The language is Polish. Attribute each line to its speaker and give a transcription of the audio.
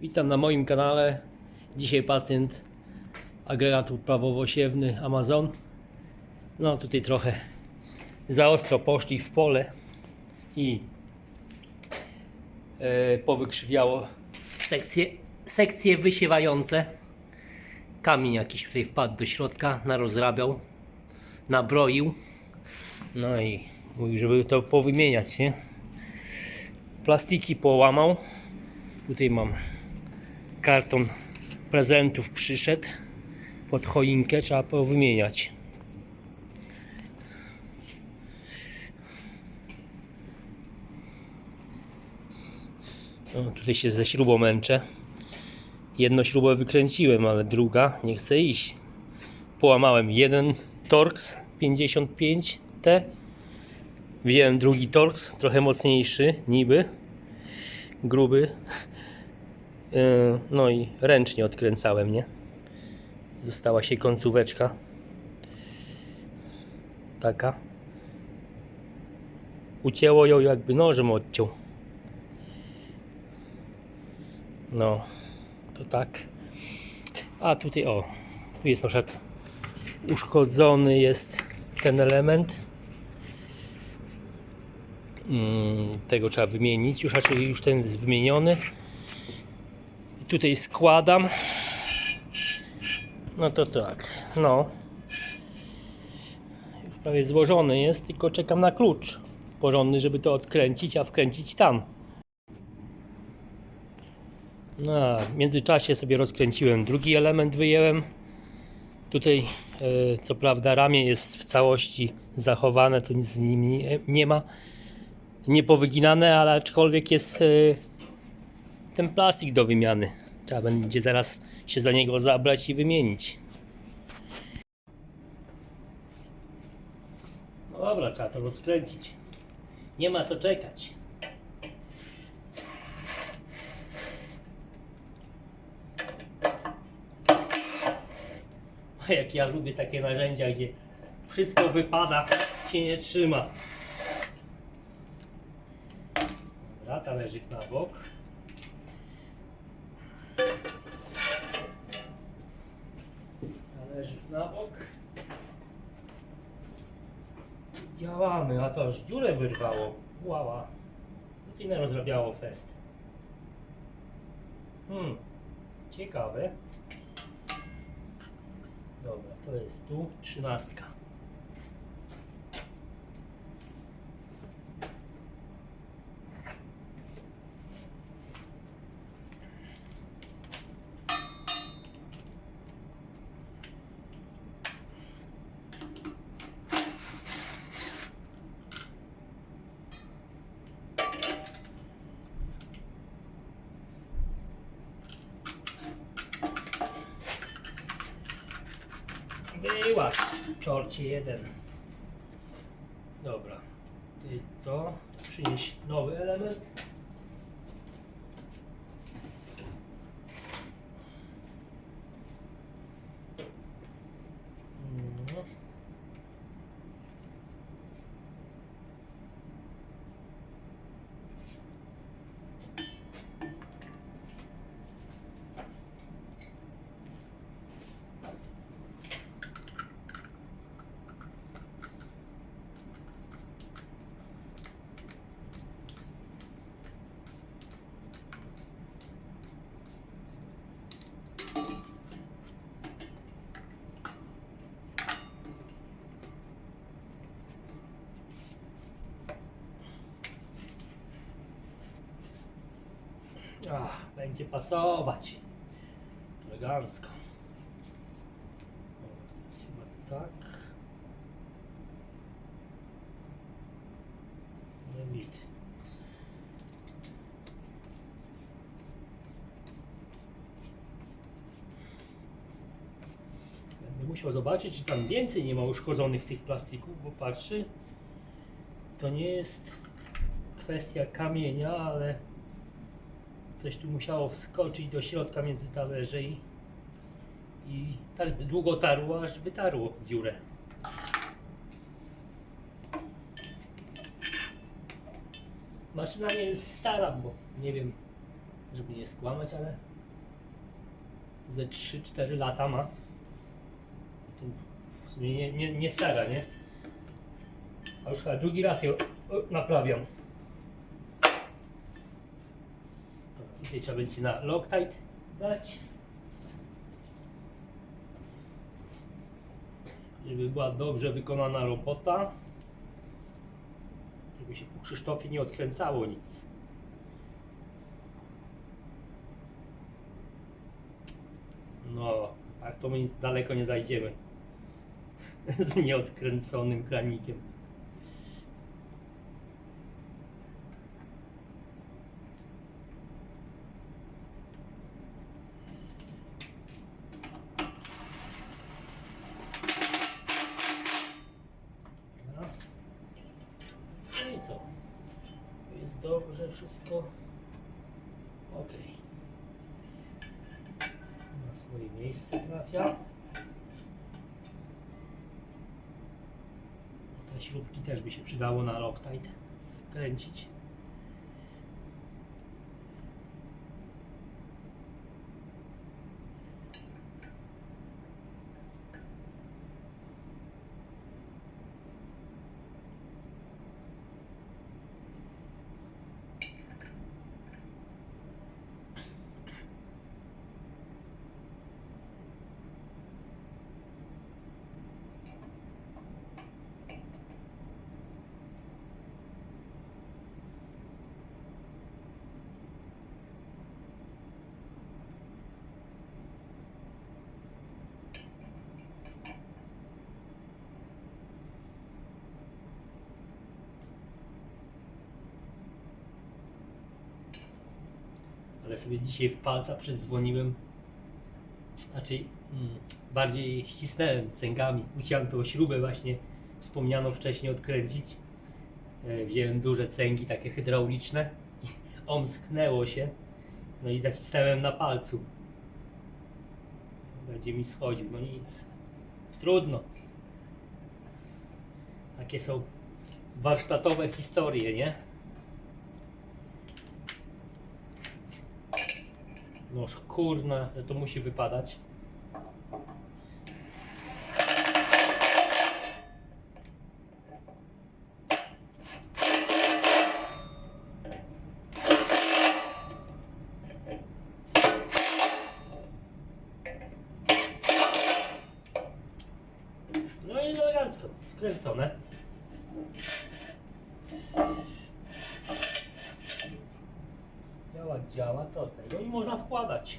Speaker 1: Witam na moim kanale. Dzisiaj pacjent agregatu prawowo-siewny Amazon. No tutaj trochę za ostro poszli w pole i e, powykrzywiało sekcje, sekcje wysiewające. Kamień jakiś tutaj wpadł do środka, narozrabiał, nabroił. No i mówił, żeby to powymieniać, nie? Plastiki połamał. Tutaj mam karton prezentów przyszedł pod choinkę, trzeba powymieniać. O, tutaj się ze śrubą męczę. Jedną śrubę wykręciłem, ale druga nie chce iść. Połamałem jeden Torx 55T. Wziąłem drugi Torx, trochę mocniejszy, niby, gruby. Yy, No i ręcznie odkręcałem, nie? Została się końcóweczka. Taka. Ucięło ją jakby nożem odciął. No, to tak. A tutaj o, tu jest na uszkodzony jest ten element. Mm, Tego trzeba wymienić. Już już ten jest wymieniony. Tutaj składam. No to tak. No. Już prawie złożony jest, tylko czekam na klucz porządny, żeby to odkręcić, a wkręcić tam. No, w międzyczasie sobie rozkręciłem drugi element, wyjęłem. Tutaj, e, co prawda, ramię jest w całości zachowane, to nic z nim nie, nie ma. Nie powyginane, ale aczkolwiek jest e, ten plastik do wymiany. Trzeba będzie zaraz się za niego zabrać i wymienić. No dobra, trzeba to rozkręcić. Nie ma co czekać. A jak ja lubię takie narzędzia, gdzie wszystko wypada, się nie trzyma. Dobra, talerzyk na bok. Na bok. Działamy, a to aż dziurę wyrwało. Łała. Rutinę rozrabiało fest. Hmm, ciekawe. Dobra, to jest tu trzynastka. Była czorcie jeden. Dobra. Ty to przynieś nowy element. No. Ach, będzie pasować. Elegancko. Chyba tak. Nie widzę. Będę musiał zobaczyć, czy tam więcej nie ma uszkodzonych tych plastików, bo patrzy, to nie jest kwestia kamienia, ale coś tu musiało wskoczyć do środka między talerze i, i tak długo tarło, aż wytarło dziurę. Maszyna nie jest stara, bo nie wiem, żeby nie skłamać, ale ze 3-4 lata ma. W sumie nie, nie, nie stara, nie? A już chyba drugi raz ją naprawiam. Tutaj trzeba będzie na Loctite dać. Żeby była dobrze wykonana robota. Żeby się po Krzysztofie nie odkręcało nic. No, tak to my nic daleko nie zajdziemy. Z nieodkręconym kranikiem. No. No i co? To jest wszystko. Ok. Na swoje miejsce trafia. Te śrubki też by się przydało na Loctite skręcić. Ale sobie dzisiaj w palca przydzwoniłem. Znaczy, mm, bardziej ścisnąłem cęgami. Musiałem tą śrubę właśnie wspomnianą wcześniej odkręcić. E, wziąłem duże cęgi, takie hydrauliczne. i Omsknęło się. No i zacisnąłem na palcu. Będzie mi schodził, no nic. Trudno. Takie są warsztatowe historie, nie? Noż kurna, że to musi wypadać. No i elegancko, skręcone. Działa, działa, to tego i można wkładać.